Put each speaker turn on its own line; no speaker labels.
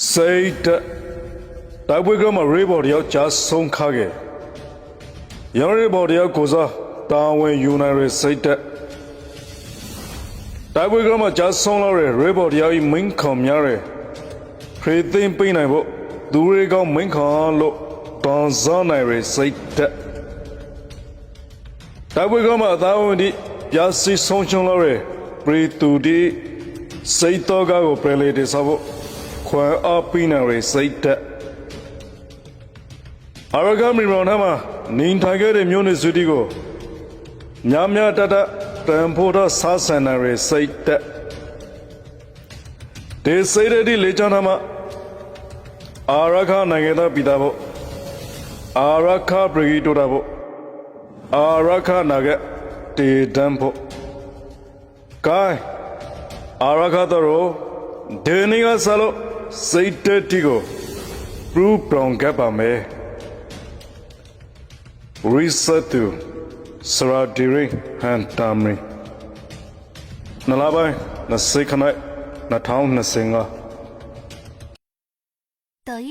စိတ်တက်တိုက်ပွဲကမှရေးဘော်တယောက်ကြားဆုံးခါခဲ့ရန်ရေးဘော်တယောက်ကိုစားတာဝန်ယူနိုင်ရစိတ်တက်တိုက်ပွဲကမှကြားဆုံးလာတဲ့ရေးဘော်တယောက်ဤမင်းခေါများတဲ့ဖရေသိမ်းပိနိုင်ဖို့သူတွေကောင်းမင်းခေါလို့တောင်းစားနိုင်ရစိတ်တက်တိုက်ပွဲကမှအသားဝင်ဒီပြာစီဆုံးချုံလာတဲ့ပရိတူဒီစိတ်တော်ကားကိုပြန်လေတည်ဆောက်ဖို့ ခွန်အားပေးနိုင်ရစိတ်သက်အရဂမီရောင်ထမှာနေထိုင်ခဲ့တဲ့မြို့နယ်စုတီကိုညမြတတတန်ဖို့တော့ဆာဆန်နိုင်ရစိတ်သက်ဒီစိတ်ရည်ဒီလေချမ်းထမှာအာရခနိုင်ငံသားပြည်သားဖို့အာရခပရိတိုတာဖို့အာရခနာကတေတန်ဖို့ကဲအာရခတော်ဒေနီကဆလို့ စိတ်တက်တီကိုပရူပရောင်ကပ်ပါမယ် reset to sradiri and tamri နလာပိုင်းနစိခနိုင်နထောင်းနစင်က
抖音、